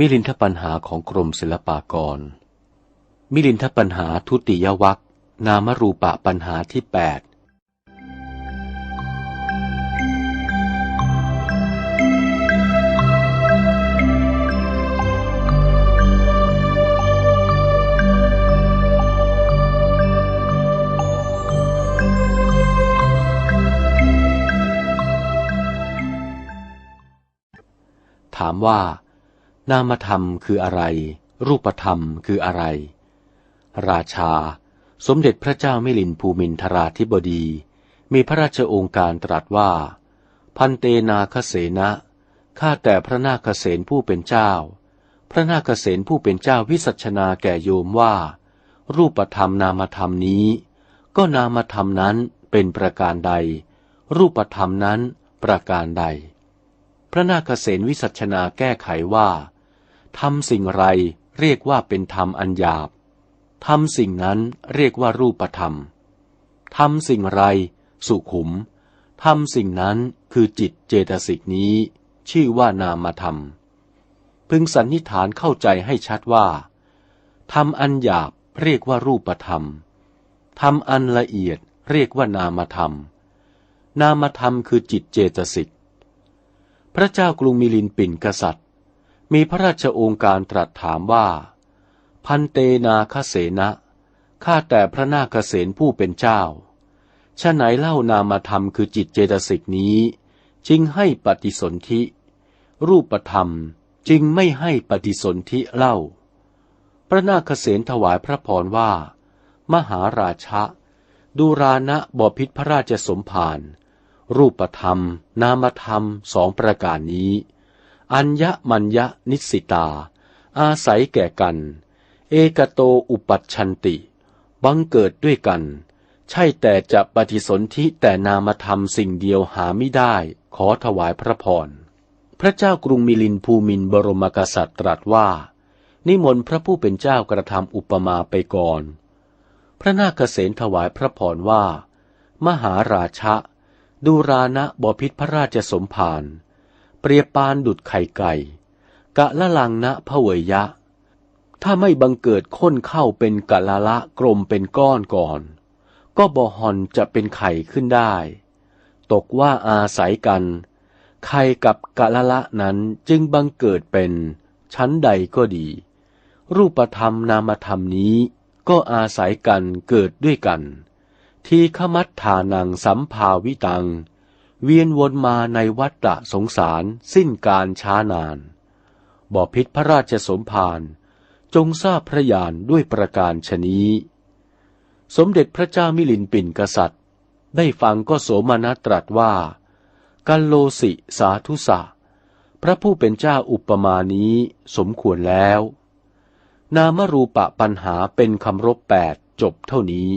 มิลินทปัญหาของกรมศิลปากร มิลินทปัญหาทุติยวัคนามรูปะปัญหาที่แปดถามว่า นามธรรมคืออะไร รูปธรรมคืออะไร ราชา สมเด็จพระเจ้ามิลินภูมินทราธิบดี มีพระราชโองการตรัสว่า พันเตนาคเสนะข้าแต่พระนาคเสนผู้เป็นเจ้า พระนาคเสนผู้เป็นเจ้าวิสัชนาแก่โยมว่า รูปธรรมนามธรรมนี้ ก็นามธรรมนั้นเป็นประการใด รูปธรรมนั้นประการใด พระนาคเษนวิสัชนาแก้ไขว่า ทำสิ่งไรเรียกว่าเป็นธรรมอันหยาบทำสิ่งนั้นเรียกว่ารูปธรรมทำสิ่งไร สุขุมทำสิ่งนั้นคือจิตเจตสิกนี้ ชื่อว่านามธรรม พึงสันนิฐานเข้าใจให้ชัดว่าทำอันหยาบเรียกว่ารูปธรรมทำอันละเอียดเรียกว่านามธรรม นามธรรมคือจิตเจตสิก พระเจ้ากรุงมิลินปินกษัตริย์ มีพระราชองค์การตรัสถามว่า พันเตนาคเสนะข้าแต่พระนาคเสนผู้เป็นเจ้าชะไหนเล่านามธรรมคือจิตเจตสิกนี้ จึงให้ปฏิสนธิ รูปธรรมจึงไม่ให้ปฏิสนธิเล่า พระนาคเสนถวายพระพรว่า มหาราชะดูรานะบพิษพระราชสมภารรูปธรรม นามธรรมสองประการนี้ อัญญมัญญนิสิตา อาศัยแก่กัน เอกโตอุปัชชันติ บังเกิดด้วยกัน ใช่แต่จะปฏิสนธิแต่นามธรรมสิ่งเดียวหาไม่ได้ ขอถวายพระพร พระเจ้ากรุงมิลินภูมินบรมกษัตริย์ตรัสว่า นิมนต์พระผู้เป็นเจ้ากระทำอุปมาไปก่อน พระนาคเษนถวายพระพรว่า มหาราชะดูรานะบพิษพระราชสมภาร เปรียบปานดุดไข่ไก่ กะละลังนะพะเวยะ ถ้าไม่บังเกิดค้นเข้าเป็นกะละละกลมเป็นก้อนก่อน ก็บอหอนจะเป็นไข่ขึ้นได้ ตกว่าอาศัยกัน ไข่กับกะละละนั้นจึงบังเกิดเป็น ชั้นใดก็ดี รูปธรรมนามธรรมนี้ก็อาศัยกันเกิดด้วยกัน ทีขมัตฐานังสัมภาวิตัง เวียนวนมาในวัฏฏะสงสารสิ้นการช้านานบ่อพิษพระราชสมภารจงทราบพระญาณด้วยประการชนี้ สมเด็จพระเจ้ามิลินปินกษัตริย์ ได้ฟังก็โสมนัสตรัสว่า กัลโลสิสาธุสะ พระผู้เป็นเจ้าอุปมานี้สมควรแล้ว นามรูปะปัญหาเป็นคำรบแปดจบเท่านี้